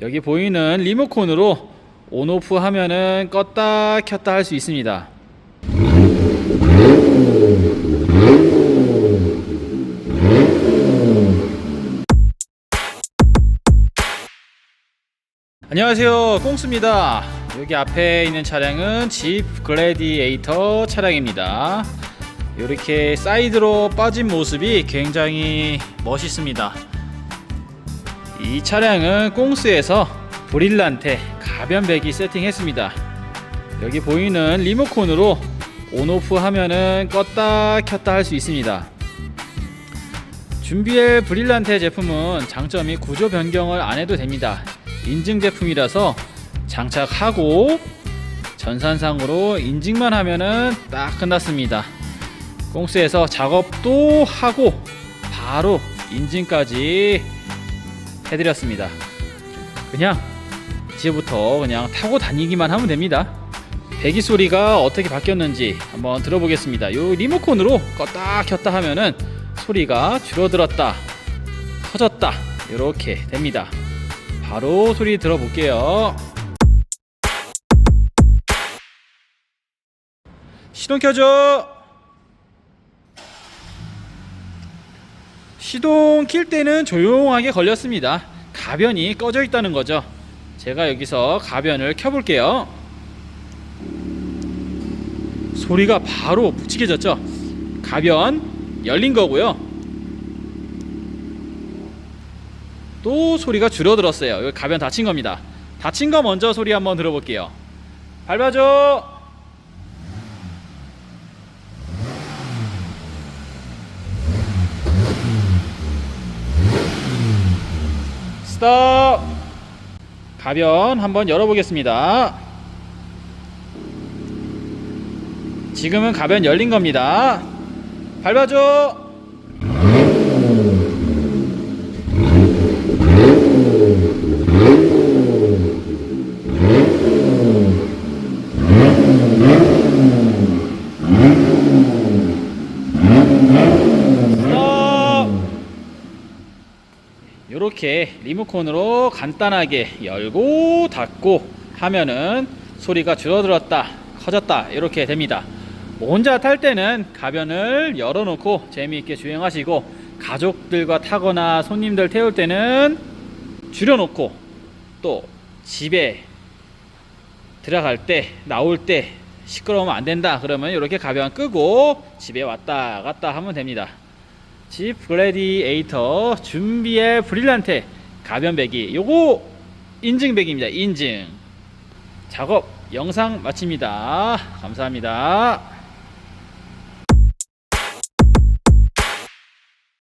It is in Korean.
여기 보이는 리모컨으로 온오프 하면은 껐다 켰다 할 수 있습니다. 안녕하세요. 꽁스입니다. 여기 앞에 있는 차량은 집 글래디에이터 차량입니다. 이렇게 사이드로 빠진 모습이 굉장히 멋있습니다 이 차량은 꽁스에서 브릴란테 가변 배기 세팅했습니다 여기 보이는 리모컨으로 온오프 하면은 껐다 켰다 할 수 있습니다 준비할 브릴란테 제품은 장점이 구조 변경을 안 해도 됩니다. 인증 제품이라서 장착하고 전산상으로 인증만 하면은 딱 끝났습니다. 공수에서 작업도 하고 바로 인증까지 해드렸습니다. 그냥 이제부터 그냥 타고 다니기만 하면 됩니다. 배기 소리가 어떻게 바뀌었는지 한번 들어보겠습니다. 요 리모컨으로 껐다 켰다 하면은 소리가 줄어들었다, 커졌다 이렇게 됩니다. 바로 소리 들어볼게요. 시동 켜줘. 시동 킬 때는 조용하게 걸렸습니다. 가변이 꺼져 있다는 거죠. 제가 여기서 가변을 켜볼게요. 소리가 바로 묵직해졌죠. 가변 열린 거고요. 또 소리가 줄어들었어요. 여기 가변 닫힌 겁니다. 닫힌 거 먼저 소리 한번 들어볼게요. 밟아줘. 스톱. 가변 한번 열어보겠습니다. 지금은 가변 열린 겁니다. 밟아줘. 이렇게 리모컨으로 간단하게 열고 닫고 하면은 소리가 줄어들었다 커졌다 이렇게 됩니다. 뭐 혼자 탈 때는 가변을 열어놓고 재미있게 주행하시고 가족들과 타거나 손님들 태울 때는 줄여놓고 또 집에 들어갈 때 나올 때 시끄러우면 안 된다 그러면 이렇게 가변 끄고 집에 왔다 갔다 하면 됩니다 집 글래디에이터 준비의 브릴란테 가변배기 요거 인증배기입니다 인증. 작업 영상 마칩니다. 감사합니다